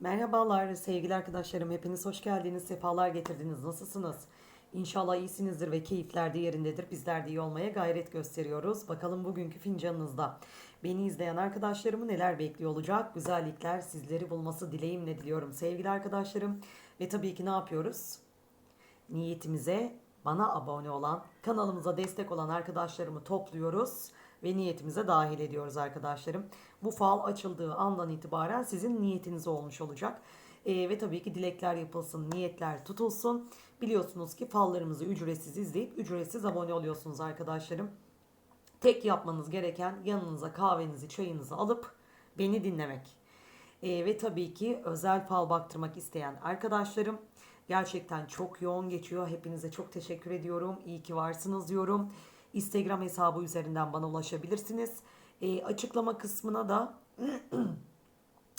Merhabalar sevgili arkadaşlarım. Hepiniz hoş geldiniz. Sefalar getirdiniz. Nasılsınız? İnşallah iyisinizdir ve keyifler de yerindedir. Bizler de iyi olmaya gayret gösteriyoruz. Bakalım bugünkü fincanınızda beni izleyen arkadaşlarımı neler bekliyor olacak? Güzellikler sizleri bulması dileğimle diliyorum sevgili arkadaşlarım. Ve tabii ki ne yapıyoruz? Niyetimize bana abone olan, kanalımıza destek olan arkadaşlarımı topluyoruz ve niyetimize dahil ediyoruz arkadaşlarım. Bu fal açıldığı andan itibaren sizin niyetiniz olmuş olacak. Ee, ve tabii ki dilekler yapılsın, niyetler tutulsun. Biliyorsunuz ki fallarımızı ücretsiz izleyip ücretsiz abone oluyorsunuz arkadaşlarım. Tek yapmanız gereken yanınıza kahvenizi, çayınızı alıp beni dinlemek. Ee, ve tabii ki özel fal baktırmak isteyen arkadaşlarım gerçekten çok yoğun geçiyor. Hepinize çok teşekkür ediyorum. İyi ki varsınız diyorum. Instagram hesabı üzerinden bana ulaşabilirsiniz. Ee, açıklama kısmına da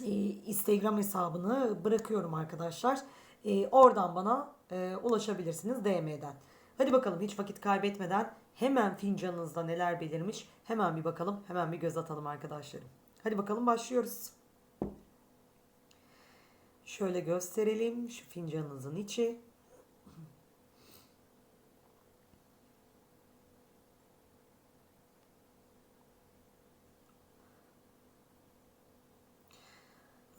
e, Instagram hesabını bırakıyorum arkadaşlar. E, oradan bana e, ulaşabilirsiniz DM'den. Hadi bakalım hiç vakit kaybetmeden hemen fincanınızda neler belirmiş hemen bir bakalım hemen bir göz atalım arkadaşlarım. Hadi bakalım başlıyoruz. Şöyle gösterelim şu fincanınızın içi.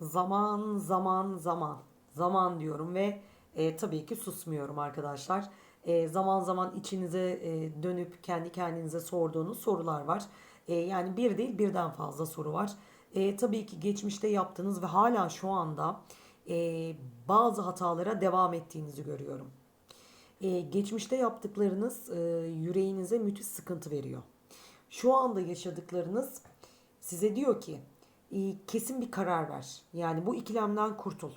Zaman, zaman, zaman. Zaman diyorum ve e, tabii ki susmuyorum arkadaşlar. E, zaman zaman içinize e, dönüp kendi kendinize sorduğunuz sorular var. E, yani bir değil birden fazla soru var. E, tabii ki geçmişte yaptığınız ve hala şu anda e, bazı hatalara devam ettiğinizi görüyorum. E, geçmişte yaptıklarınız e, yüreğinize müthiş sıkıntı veriyor. Şu anda yaşadıklarınız size diyor ki kesin bir karar ver. Yani bu ikilemden kurtul.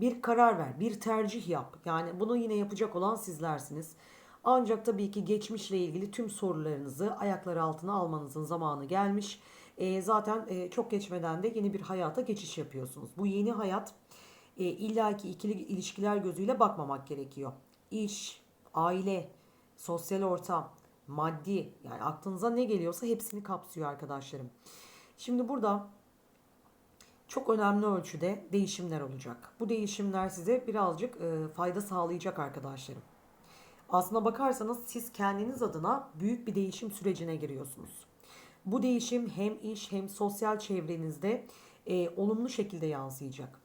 Bir karar ver, bir tercih yap. Yani bunu yine yapacak olan sizlersiniz. Ancak tabii ki geçmişle ilgili tüm sorularınızı ayaklar altına almanızın zamanı gelmiş. E, zaten e, çok geçmeden de yeni bir hayata geçiş yapıyorsunuz. Bu yeni hayat e, illaki ikili ilişkiler gözüyle bakmamak gerekiyor. İş, aile, sosyal ortam, maddi yani aklınıza ne geliyorsa hepsini kapsıyor arkadaşlarım. Şimdi burada çok önemli ölçüde değişimler olacak. Bu değişimler size birazcık e, fayda sağlayacak arkadaşlarım. Aslına bakarsanız siz kendiniz adına büyük bir değişim sürecine giriyorsunuz. Bu değişim hem iş hem sosyal çevrenizde e, olumlu şekilde yansıyacak.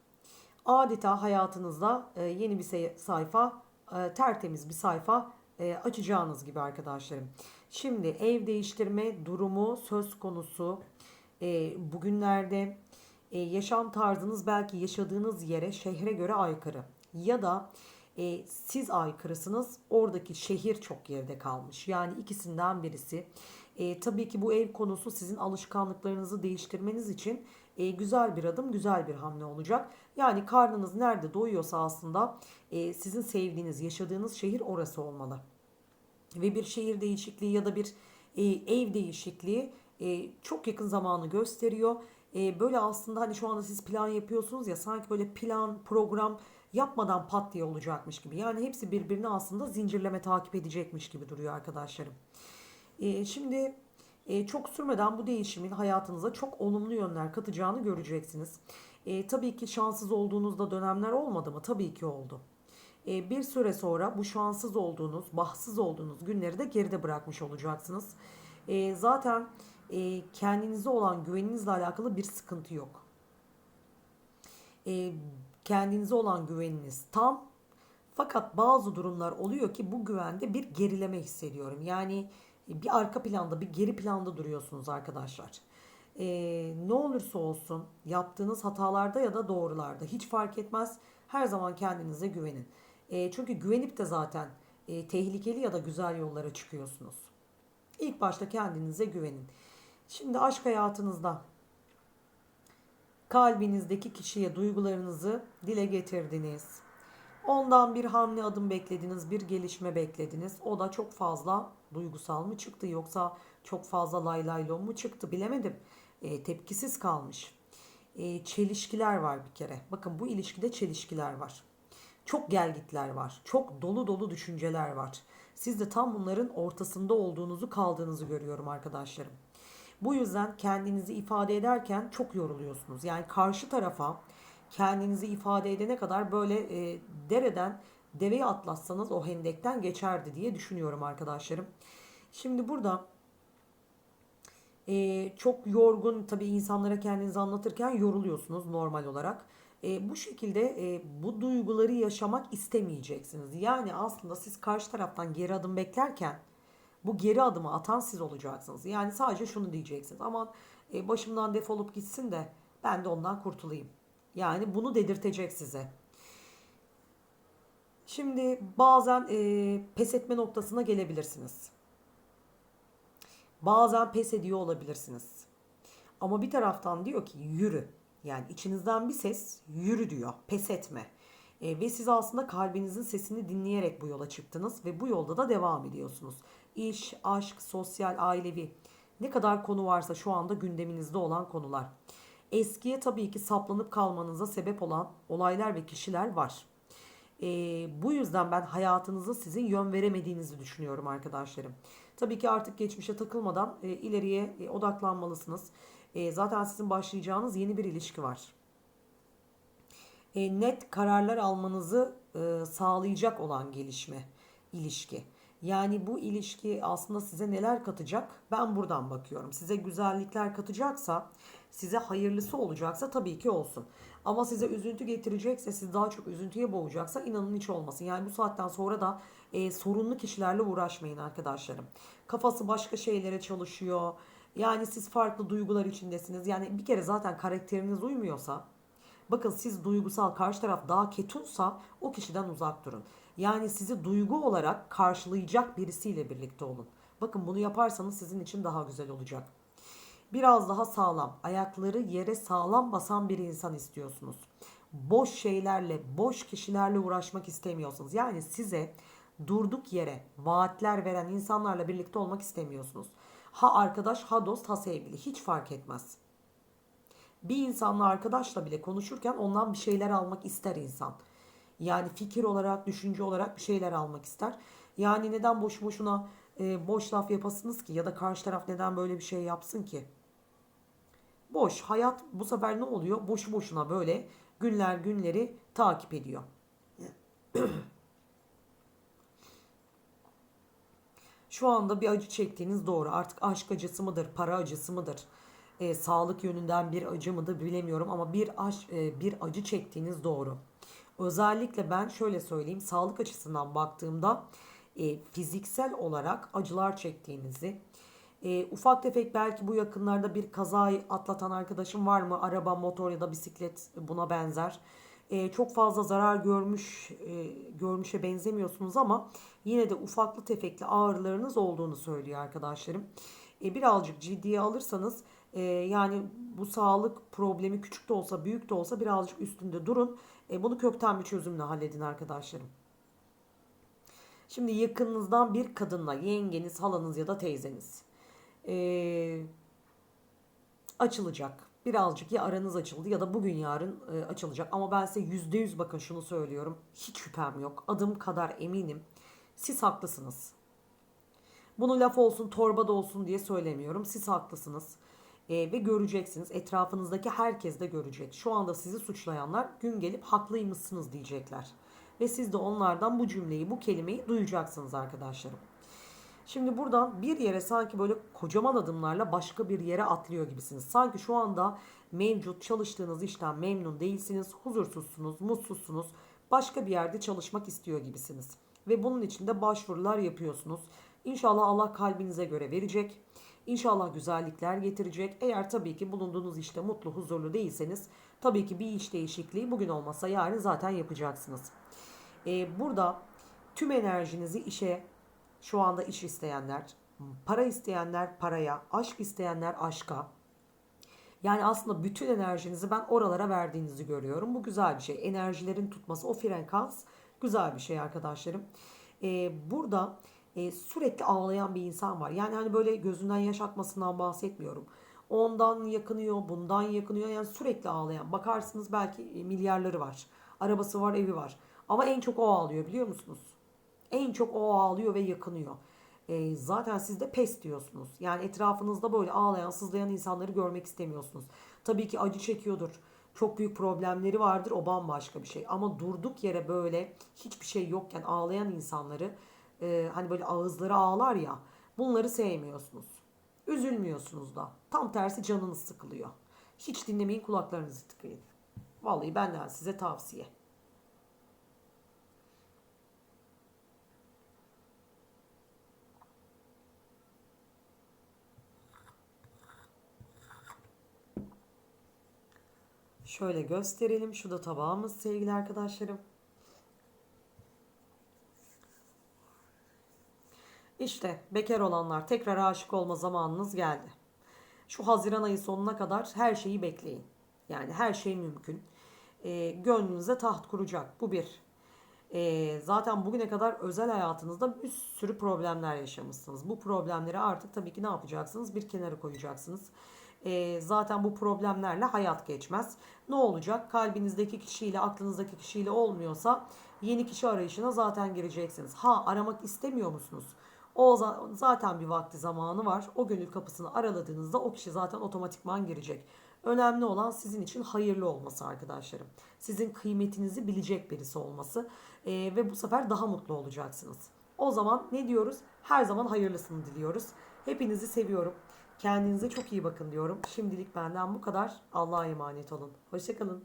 Adeta hayatınızda e, yeni bir sayfa, e, tertemiz bir sayfa e, açacağınız gibi arkadaşlarım. Şimdi ev değiştirme durumu söz konusu. E, bugünlerde e, yaşam tarzınız belki yaşadığınız yere, şehre göre aykırı. Ya da e, siz aykırısınız, oradaki şehir çok geride kalmış. Yani ikisinden birisi. E, tabii ki bu ev konusu sizin alışkanlıklarınızı değiştirmeniz için e, güzel bir adım, güzel bir hamle olacak. Yani karnınız nerede doyuyorsa aslında e, sizin sevdiğiniz, yaşadığınız şehir orası olmalı. Ve bir şehir değişikliği ya da bir e, ev değişikliği e, çok yakın zamanı gösteriyor. E, böyle aslında hani şu anda siz plan yapıyorsunuz ya sanki böyle plan, program yapmadan pat diye olacakmış gibi. Yani hepsi birbirini aslında zincirleme takip edecekmiş gibi duruyor arkadaşlarım. E, şimdi e, çok sürmeden bu değişimin hayatınıza çok olumlu yönler katacağını göreceksiniz. E, tabii ki şanssız olduğunuzda dönemler olmadı mı? Tabii ki oldu. E, bir süre sonra bu şanssız olduğunuz, bahtsız olduğunuz günleri de geride bırakmış olacaksınız. E, zaten e, kendinize olan güveninizle alakalı bir sıkıntı yok. E, kendinize olan güveniniz tam. Fakat bazı durumlar oluyor ki bu güvende bir gerileme hissediyorum. Yani bir arka planda, bir geri planda duruyorsunuz arkadaşlar. E, ne olursa olsun yaptığınız hatalarda ya da doğrularda hiç fark etmez. Her zaman kendinize güvenin. E, çünkü güvenip de zaten e, tehlikeli ya da güzel yollara çıkıyorsunuz. İlk başta kendinize güvenin. Şimdi aşk hayatınızda kalbinizdeki kişiye duygularınızı dile getirdiniz. Ondan bir hamle adım beklediniz, bir gelişme beklediniz. O da çok fazla duygusal mı çıktı yoksa çok fazla lay lay mu çıktı bilemedim. E, tepkisiz kalmış. E, çelişkiler var bir kere. Bakın bu ilişkide çelişkiler var. Çok gelgitler var. Çok dolu dolu düşünceler var. Siz de tam bunların ortasında olduğunuzu kaldığınızı görüyorum arkadaşlarım. Bu yüzden kendinizi ifade ederken çok yoruluyorsunuz. Yani karşı tarafa kendinizi ifade edene kadar böyle e, dereden deveye atlatsanız o hendekten geçerdi diye düşünüyorum arkadaşlarım. Şimdi burada e, çok yorgun tabii insanlara kendinizi anlatırken yoruluyorsunuz normal olarak. E, bu şekilde e, bu duyguları yaşamak istemeyeceksiniz. Yani aslında siz karşı taraftan geri adım beklerken bu geri adımı atan siz olacaksınız. Yani sadece şunu diyeceksiniz. Aman e, başımdan defolup gitsin de ben de ondan kurtulayım. Yani bunu dedirtecek size. Şimdi bazen e, pes etme noktasına gelebilirsiniz. Bazen pes ediyor olabilirsiniz. Ama bir taraftan diyor ki yürü. Yani içinizden bir ses yürü diyor. Pes etme. E, ve siz aslında kalbinizin sesini dinleyerek bu yola çıktınız ve bu yolda da devam ediyorsunuz. İş, aşk, sosyal, ailevi ne kadar konu varsa şu anda gündeminizde olan konular. Eskiye tabii ki saplanıp kalmanıza sebep olan olaylar ve kişiler var. E, bu yüzden ben hayatınızı sizin yön veremediğinizi düşünüyorum arkadaşlarım. Tabii ki artık geçmişe takılmadan e, ileriye e, odaklanmalısınız. E, zaten sizin başlayacağınız yeni bir ilişki var. E, net kararlar almanızı e, sağlayacak olan gelişme, ilişki. Yani bu ilişki aslında size neler katacak? Ben buradan bakıyorum. Size güzellikler katacaksa, size hayırlısı olacaksa tabii ki olsun. Ama size üzüntü getirecekse, siz daha çok üzüntüye boğacaksa inanın hiç olmasın. Yani bu saatten sonra da e, sorunlu kişilerle uğraşmayın arkadaşlarım. Kafası başka şeylere çalışıyor. Yani siz farklı duygular içindesiniz. Yani bir kere zaten karakteriniz uymuyorsa Bakın siz duygusal karşı taraf daha ketunsa o kişiden uzak durun. Yani sizi duygu olarak karşılayacak birisiyle birlikte olun. Bakın bunu yaparsanız sizin için daha güzel olacak. Biraz daha sağlam, ayakları yere sağlam basan bir insan istiyorsunuz. Boş şeylerle, boş kişilerle uğraşmak istemiyorsunuz. Yani size durduk yere vaatler veren insanlarla birlikte olmak istemiyorsunuz. Ha arkadaş, ha dost, ha sevgili hiç fark etmez. Bir insanla arkadaşla bile konuşurken ondan bir şeyler almak ister insan. Yani fikir olarak, düşünce olarak bir şeyler almak ister. Yani neden boş boşuna e, boş laf yapasınız ki ya da karşı taraf neden böyle bir şey yapsın ki? Boş hayat bu sefer ne oluyor? Boşu boşuna böyle günler günleri takip ediyor. Şu anda bir acı çektiğiniz doğru. Artık aşk acısı mıdır, para acısı mıdır? E, sağlık yönünden bir acı mıdır bilemiyorum ama bir aş, e, bir acı çektiğiniz doğru. Özellikle ben şöyle söyleyeyim, sağlık açısından baktığımda e, fiziksel olarak acılar çektiğinizi, e, ufak tefek belki bu yakınlarda bir kazayı atlatan arkadaşım var mı? Araba, motor ya da bisiklet buna benzer. E, çok fazla zarar görmüş e, görmüşe benzemiyorsunuz ama yine de ufaklı tefekli ağrılarınız olduğunu söylüyor arkadaşlarım. E, birazcık ciddiye alırsanız e, yani bu sağlık problemi küçük de olsa büyük de olsa birazcık üstünde durun. E, bunu kökten bir çözümle halledin arkadaşlarım. Şimdi yakınınızdan bir kadınla yengeniz, halanız ya da teyzeniz e, açılacak. Birazcık ya aranız açıldı ya da bugün yarın e, açılacak. Ama ben size yüzde yüz bakın şunu söylüyorum. Hiç şüphem yok. Adım kadar eminim. Siz haklısınız. Bunu laf olsun torba da olsun diye söylemiyorum. Siz haklısınız. E, ve göreceksiniz. Etrafınızdaki herkes de görecek. Şu anda sizi suçlayanlar gün gelip haklıymışsınız diyecekler. Ve siz de onlardan bu cümleyi, bu kelimeyi duyacaksınız arkadaşlarım. Şimdi buradan bir yere sanki böyle kocaman adımlarla başka bir yere atlıyor gibisiniz. Sanki şu anda mevcut çalıştığınız işten memnun değilsiniz, huzursuzsunuz, mutsuzsunuz. Başka bir yerde çalışmak istiyor gibisiniz. Ve bunun için de başvurular yapıyorsunuz. İnşallah Allah kalbinize göre verecek. İnşallah güzellikler getirecek. Eğer tabii ki bulunduğunuz işte mutlu, huzurlu değilseniz tabii ki bir iş değişikliği bugün olmasa yarın zaten yapacaksınız. Ee, burada tüm enerjinizi işe, şu anda iş isteyenler, para isteyenler paraya, aşk isteyenler aşka. Yani aslında bütün enerjinizi ben oralara verdiğinizi görüyorum. Bu güzel bir şey. Enerjilerin tutması, o frekans güzel bir şey arkadaşlarım. Ee, burada e, sürekli ağlayan bir insan var. Yani hani böyle gözünden yaş akmasından bahsetmiyorum. Ondan yakınıyor, bundan yakınıyor. Yani sürekli ağlayan. Bakarsınız belki e, milyarları var. Arabası var, evi var. Ama en çok o ağlıyor biliyor musunuz? En çok o ağlıyor ve yakınıyor. e, zaten siz de pes diyorsunuz. Yani etrafınızda böyle ağlayan, sızlayan insanları görmek istemiyorsunuz. Tabii ki acı çekiyordur. Çok büyük problemleri vardır. O bambaşka bir şey. Ama durduk yere böyle hiçbir şey yokken ağlayan insanları e, hani böyle ağızları ağlar ya bunları sevmiyorsunuz. Üzülmüyorsunuz da. Tam tersi canınız sıkılıyor. Hiç dinlemeyin kulaklarınızı tıkayın. Vallahi benden size tavsiye. Şöyle gösterelim. Şu da tabağımız sevgili arkadaşlarım. İşte bekar olanlar tekrar aşık olma zamanınız geldi. Şu Haziran ayı sonuna kadar her şeyi bekleyin. Yani her şey mümkün. Ee, gönlünüze taht kuracak. Bu bir. Ee, zaten bugüne kadar özel hayatınızda bir sürü problemler yaşamışsınız. Bu problemleri artık tabii ki ne yapacaksınız? Bir kenara koyacaksınız. Ee, zaten bu problemlerle hayat geçmez. Ne olacak? Kalbinizdeki kişiyle, aklınızdaki kişiyle olmuyorsa yeni kişi arayışına zaten gireceksiniz. Ha aramak istemiyor musunuz? O za- zaten bir vakti zamanı var. O gönül kapısını araladığınızda o kişi zaten otomatikman girecek. Önemli olan sizin için hayırlı olması arkadaşlarım. Sizin kıymetinizi bilecek birisi olması Ee, ve bu sefer daha mutlu olacaksınız. O zaman ne diyoruz? Her zaman hayırlısını diliyoruz. Hepinizi seviyorum. Kendinize çok iyi bakın diyorum. Şimdilik benden bu kadar. Allah'a emanet olun. Hoşçakalın.